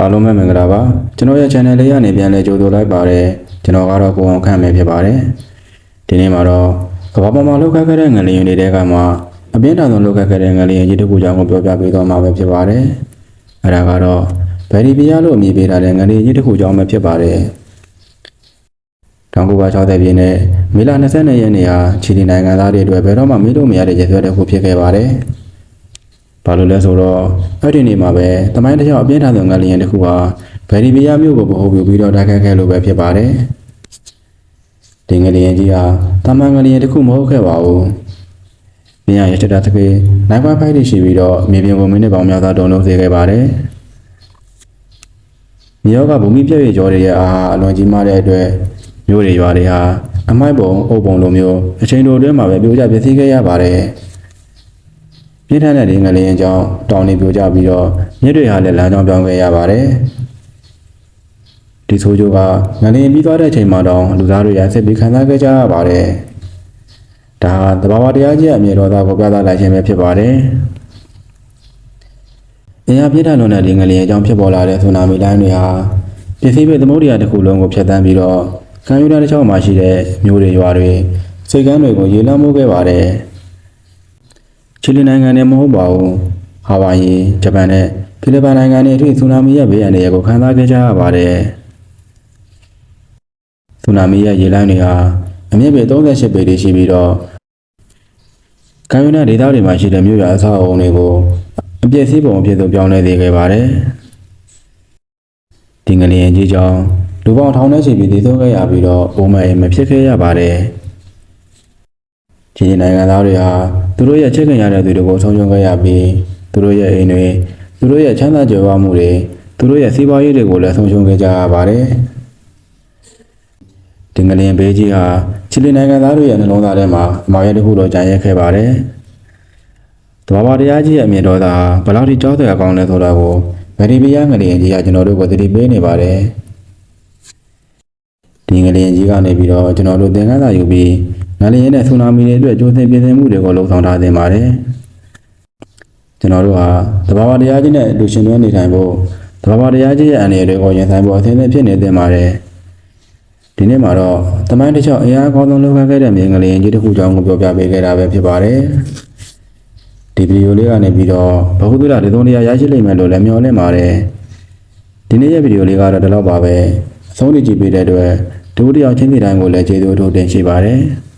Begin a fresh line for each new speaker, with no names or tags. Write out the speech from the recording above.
အားလုံးပဲမင်္ဂလာပါကျွန်တော်ရဲ့ channel လေးကနေပြန်လဲကြိုဆိုလိုက်ပါတယ်ကျွန်တော်ကတော့ကိုအောင်ခန့်ပဲဖြစ်ပါတယ်ဒီနေ့မှာတော့ကမ္ဘာပေါ်မှာလောက်ခတ်ခဲ့တဲ့ငလျင်တွေတဲကမှအပြင်းထန်ဆုံးလောက်ခတ်ခဲ့တဲ့ငလျင်ကြီးတစ်ခုကြောင့်ကိုပြောပြပေးတော့မှာပဲဖြစ်ပါတယ်အဲဒါကတော့ဗယ်ရီဗီယာလို့အမည်ပေးထားတဲ့ငလျင်ကြီးတစ်ခုကြောင့်ပဲဖြစ်ပါတယ်1960ပြည့်နဲ့မေလ22ရက်နေ့ဟာချီလီနိုင်ငံသားတွေအတွက်ဘယ်တော့မှမေ့လို့မရတဲ့ရည်ရွယ်တစ်ခုဖြစ်ခဲ့ပါတယ်။ ဘာလို့လဲဆိုတော့အဲ့ဒီနေ့မှာပဲတမိုင်းတစ်လျှောက်အပြင်းထန်ဆုံးငလျင်တစ်ခုဟာဗယ်ရီဗီယာမြို့ကိုဗဟိုပြုပြီးတော့တိုက်ခတ်ခဲ့လို့ပဲဖြစ်ပါတယ်။ဒီငလျင်ကြီးဟာတမန်ငလျင်တစ်ခုမဟုတ်ခဲ့ပါဘူး။မြင်ရရတဲ့တကေနိုင်ပါဖိုက်တွေရှိပြီးတော့မြေပြင်ပုံမိနစ်ပေါင်းများစွာတုံ့လုံးစေခဲ့ပါတယ်။မြေရောကဘူမိပြည့်ပြည့်ကြောတွေရဲ့အားအလွန်ကြီးမားတဲ့အတွက်မြို့တွေရွာတွေဟာအမိုက်ပုံအုပ်ပုံလိုမျိုးအချိန်တိုအတွင်းမှာပဲပြိုကျပျက်စီးခဲ့ရပါတယ်။ ပြင်းထန်တဲ့ဒီငလျင်ကြောင့်တောင်တွေပြိုကျပြီးတော့မြစ်တွေဟာလည်းလမ်းကြောင်းပြောင်းခဲ့ရပါတယ်။ဒီဆိုးကျိုးကငလျင်ပြီးသွားတဲ့အချိန်မှာတော့လူသားတွေရဆက်ပြီးခံစားခဲ့ကြရပါတယ်။ဒါဟာတဘာဝတရားကြီးအမြဲတော်သားကိုပြသလိုက်ခြင်းပဲဖြစ်ပါတယ်။အင်အားပြင်းထန်လွန်တဲ့ဒီငလျင်အကြောင်းဖြစ်ပေါ်လာတဲ့ဆူနာမီလိုင်းတွေဟာပစ္စည်းပဲသမုဒ္ဒရာတစ်ခုလုံးကိုဖျက်ဆီးပြီးတော့ခံယူတာတစ်ချောင်းမှာရှိတဲ့မြို့တွေရွာတွေစိတ်ကမ်းတွေကိုရေလမ်းမိုးခဲ့ပါတယ်။ ချီလီနိုင်ငံနဲ့မဟုတ်ပါဘူး။ဟာဝိုင်ယီဂျပန်နဲ့ဖိလစ်ပိုင်နိုင်ငံတွေအထိဆူနာမီရဲ့ဘေးအန္တရာယ်ကိုခံစားခဲ့ကြရပါတယ်။ဆူနာမီရဲ့ရေလမ်းတွေဟာအမြင့်ပေ38ပေရှိပြီးတော့ခံယူတဲ့ဒေသတွေမှာရှိတဲ့မြို့ရွာအဆောက်အအုံတွေကိုအပြည့်စည်ပုံအဖြစ်သို့ပြောင်းလဲသေးခဲ့ပါတယ်။ဒီငလျင်ကြီးကြောင့်လူပေါင်းထောင်နဲ့ချီပြီးတည်ဆုံးခဲ့ရပြီးတော့ပုံမှန်အိမ်မဖြစ်ခဲ့ရပါတယ်။ချင်းနိုင်ငံသားတွေဟာ သူတို့ရဲ့ချစ်ခင်ရတဲ့သူတွေကိုဆုံးရှုံးခဲ့ရပြီးသူတို့ရဲ့အိမ်တွေသူတို့ရဲ့ချမ်းသာကြွယ်ဝမှုတွေသူတို့ရဲ့စီးပွားရေးတွေကိုလည်းဆုံးရှုံးခဲ့ကြရပါတယ်။ဒီငလျင်ဘေးကြီးဟာချီလီနိုင်ငံသားတွေရဲ့နှလုံးသားထဲမှာအမောင်ရဲတစ်ခုတော့ကြာရက်ခဲ့ပါတယ်။တဘာဝတရားကြီးရဲ့အမြင်တော်သာဘယ်လောက်ထိကြောက်တဲ့အကောင်းလဲဆိုတာကိုဗရီဗီယာငလျင်ကြီးကကျွန်တော်တို့ကိုသတိပေးနေပါတယ်။ဒီငလျင်ကြီးကနေပြီးတော့ကျွန်တော်တို့သင်ခန်းစာယူပြီး ငလျင်နဲ့ဆူနာမီတွေအတွက်ကြိုးစင်ပြင်ဆင်မှုတွေကိုလှုံ့ဆော်ထားသင့်ပါတယ်။ကျွန်တော်တို့ဟာတဘာဝတရားကြီးနဲ့လူရှင်တွဲနေထိုင်ဖို့တဘာဝတရားကြီးရဲ့အန္တရာယ်တွေကိုရင်ဆိုင်ဖို့အသင်းသင်းဖြစ်နေသင့်ပါတယ်။ဒီနေ့မှာတော့တမိုင်းတစ်ချောင်းအရာအကောင်းဆုံးလုပ်ခဲ့တဲ့မြေငလျင်ကြီးတစ်ခုကြောင်းကိုပြောပြပေးခဲ့တာပဲဖြစ်ပါတယ်။ဒီဗီဒီယိုလေးကနေပြီးတော့ဘဟုသုတဒီသုံးတရားရရှိလိမ့်မယ်လို့လည်းမျှော်လင့်ပါတယ်။ဒီနေ့ရဲ့ဗီဒီယိုလေးကတော့ဒီလောက်ပါပဲ။အဆုံးထိကြည့်ပေးတဲ့အတွက်ဒုတိယချင်းစီတိုင်းကိုလည်းကျေးဇူးအထူးတင်ရှိပါတယ်။